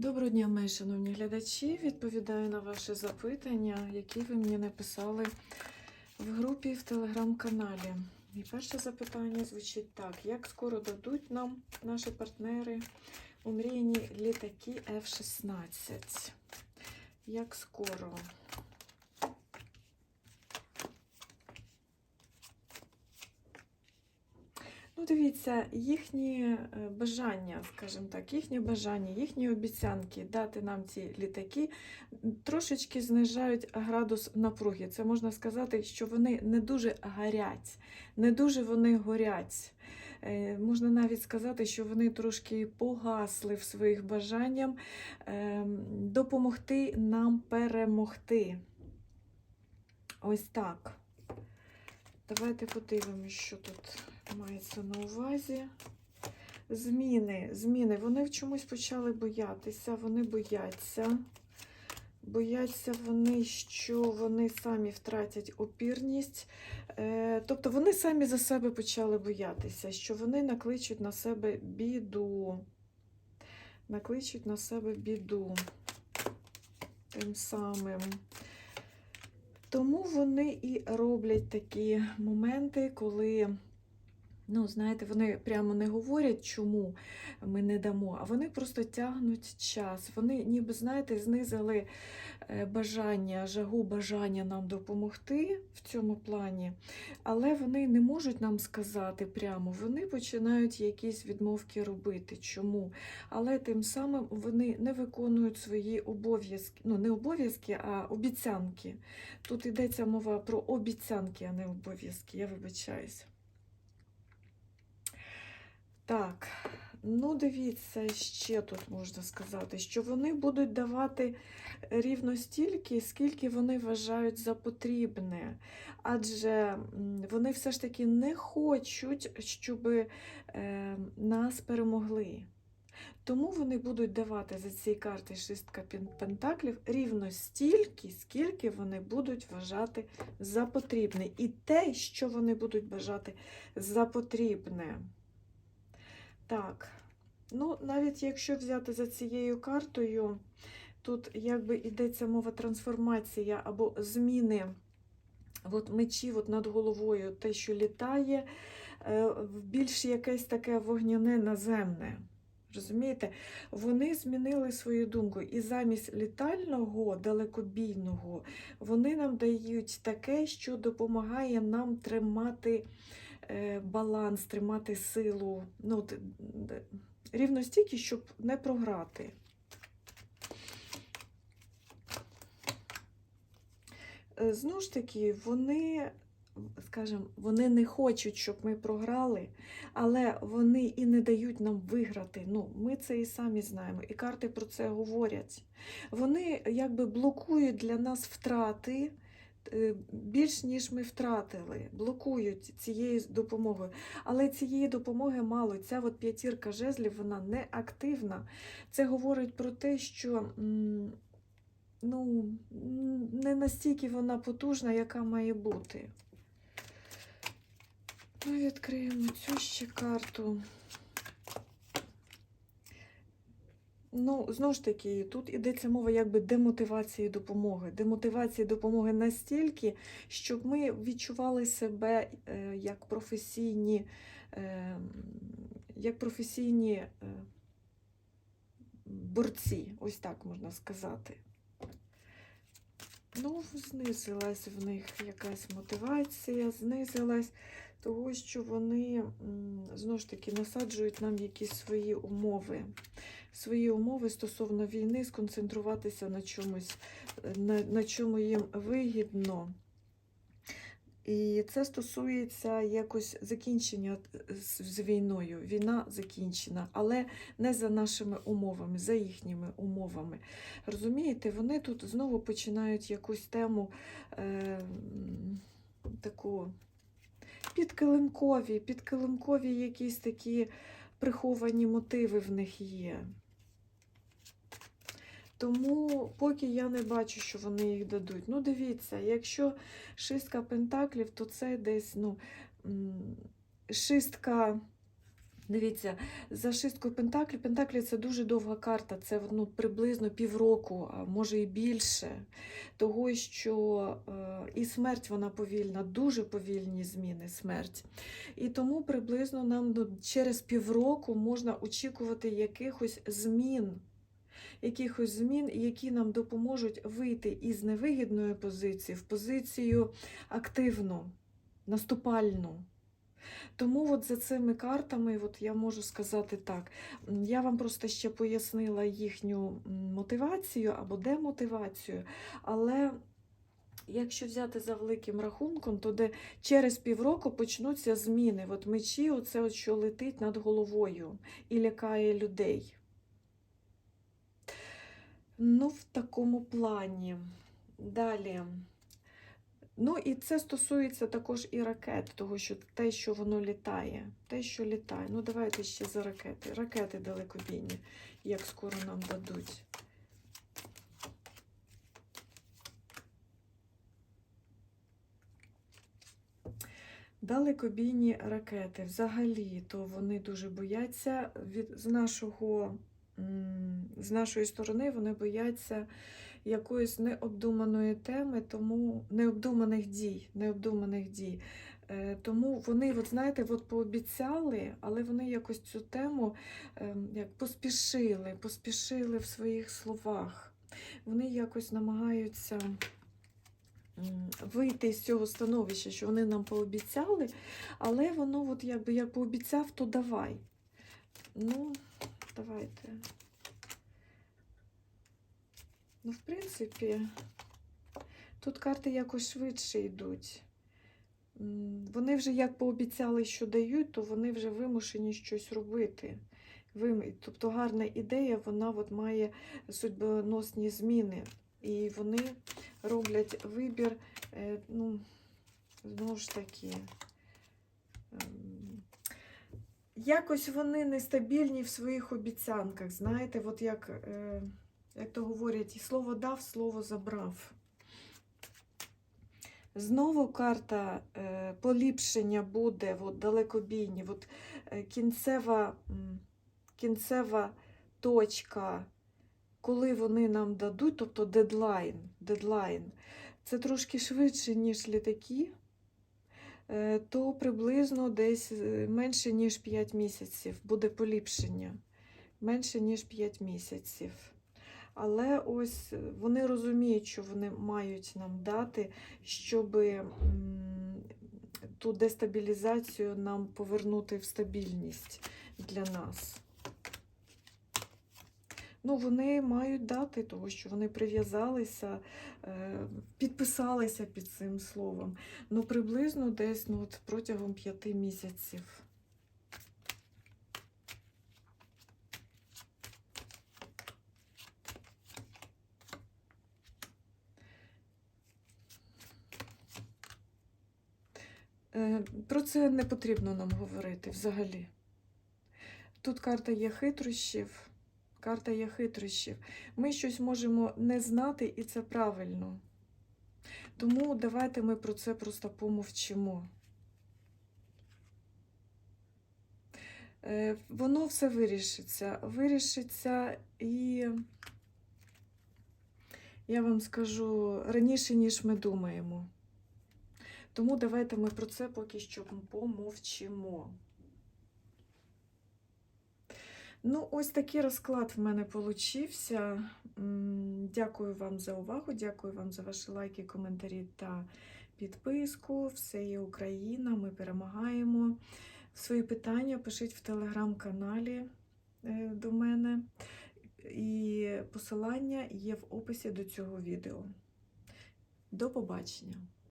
Доброго дня, мої шановні глядачі. Відповідаю на ваші запитання, які ви мені написали в групі в телеграм-каналі. І перше запитання звучить так: як скоро дадуть нам наші партнери умріяні літаки F-16? Як скоро? Ну, дивіться, їхні е, бажання, скажімо так, їхні бажання, їхні обіцянки дати нам ці літаки трошечки знижають градус напруги. Це можна сказати, що вони не дуже гарять, не дуже вони горять. Е, Можна навіть сказати, що вони трошки погасли в своїх бажаннях ем, допомогти нам перемогти. Ось так. Давайте подивимося, що тут мається на увазі. Зміни, зміни. Вони в чомусь почали боятися, вони бояться. Бояться вони, що вони самі втратять опірність. Е, Тобто вони самі за себе почали боятися, що вони накличуть на себе біду. Накличуть на себе біду тим самим. Тому вони і роблять такі моменти, коли, ну, знаєте, вони прямо не говорять, чому ми не дамо, а вони просто тягнуть час. Вони, ніби, знаєте, знизили е, бажання, жагу бажання нам допомогти в цьому плані, але вони не можуть нам сказати прямо, вони починають якісь відмовки робити. Чому? Але тим самим вони не виконують свої обов'язки, ну не обов'язки, а обіцянки. Тут йдеться мова про обіцянки, а не обов'язки, я вибачаюся. Так, ну дивіться, ще тут можна сказати, що вони будуть давати рівно стільки, скільки вони вважають за потрібне. Адже вони все ж таки не хочуть, щоб е, нас перемогли. Тому вони будуть давати за ці карти шістка пентаклів рівно стільки, скільки вони будуть вважати за потрібне. І те, що вони будуть бажати за потрібне. Так, ну навіть якщо взяти за цією картою, тут якби йдеться мова трансформація або зміни от мечів от над головою, те, що літає, е, в більш якесь таке вогняне наземне. Розумієте, вони змінили свою думку, і замість літального, далекобійного, вони нам дають таке, що допомагає нам тримати баланс, тримати силу. Ну, рівно стільки, щоб не програти. Е, Знову ж таки, вони, скажімо, вони не хочуть, щоб ми програли, але вони і не дають нам виграти. Ну, ми це і самі знаємо, і карти про це говорять. Вони якби блокують для нас втрати. Е, Більш ніж ми втратили, блокують цією допомогою. Але цієї допомоги мало. Ця от п'ятірка жезлів вона не активна. Це говорить про те, що ну, не настільки вона потужна, яка має бути. Ми відкриємо цю ще карту. Ну, знову ж таки, тут ідеться мова якби демотивації допомоги. Демотивації допомоги настільки, щоб ми відчували себе е, як професійні, е, як професійні е, борці, ось так можна сказати. Ну, знизилась в них якась мотивація, знизилась того, що вони знову ж таки насаджують нам якісь свої умови. Свої умови стосовно війни, сконцентруватися на чомусь, е, на, на чому їм вигідно. І це стосується якось закінчення е, з, війною. Війна закінчена, але не за нашими умовами, за їхніми умовами. Розумієте, вони тут знову починають якусь тему е, таку підкилимкові, підкилимкові якісь такі приховані мотиви в них є. Тому поки я не бачу, що вони їх дадуть. Ну, дивіться, якщо шістка пентаклів, то це десь ну, шістка Дивіться, за шисткою Пентаклі. Пентаклі це дуже довга карта, це ну, приблизно півроку, а може і більше. Того, що е, і смерть вона повільна, дуже повільні зміни смерть. І тому приблизно нам ну, через півроку можна очікувати якихось змін. Якихось змін, які нам допоможуть вийти із невигідної позиції в позицію активну, наступальну. Тому от за цими картами от я можу сказати так. Я вам просто ще пояснила їхню мотивацію або демотивацію, але якщо взяти за великим рахунком, то де через півроку почнуться зміни. От мечі, оце от, що летить над головою і лякає людей. Ну, в такому плані. Далі. Ну, і це стосується також і ракет, того, що те, що воно літає, те, що літає. Ну, давайте ще за ракети. Ракети далекобійні, як скоро нам дадуть. Далекобійні ракети. Взагалі, то вони дуже бояться від з нашого. З нашої сторони вони бояться якоїсь необдуманої теми, тому необдуманих дій, необдуманих дій. Е, Тому вони, от знаєте, от пообіцяли, але вони якось цю тему ем, як поспішили, поспішили в своїх словах. Вони якось намагаються вийти з цього становища, що вони нам пообіцяли, але воно, от якби я пообіцяв, то давай. Ну, давайте. Ну, в принципі, тут карти якось швидше йдуть. Вони вже як пообіцяли, що дають, то вони вже вимушені щось робити. Тобто гарна ідея, вона от має судьбоносні зміни. І вони роблять вибір, е, ну, знову ж таки. ем, Якось вони нестабільні в своїх обіцянках. Знаєте, от як. Як то говорять, і слово дав, слово забрав. Знову карта е, поліпшення буде от, далекобійні. От, е, кінцева, кінцева точка, коли вони нам дадуть, тобто дедлайн, дедлайн це трошки швидше, ніж літаки, е, то приблизно десь менше, ніж 5 місяців буде поліпшення. Менше, ніж 5 місяців. Але ось е, вони розуміють, що вони мають нам дати, щоб ту дестабілізацію нам повернути в стабільність для нас. Ну, вони мають дати, того, що вони прив'язалися, е, підписалися під цим словом. Ну, приблизно десь ну, от протягом п'яти місяців. Про це не потрібно нам говорити взагалі. Тут карта є хитрощів. Карта є хитрощів. Ми щось можемо не знати, і це правильно. Тому давайте ми про це просто помовчимо. Е, Воно все вирішиться. Вирішиться і, я вам скажу, раніше, ніж ми думаємо. Тому давайте ми про це поки що помовчимо. Ну, ось такий розклад в мене получився. Дякую вам за увагу, дякую вам за ваші лайки, коментарі та підписку. Все є Україна, ми перемагаємо. Свої питання пишіть в телеграм-каналі е, до мене. І посилання є в описі до цього відео. До побачення!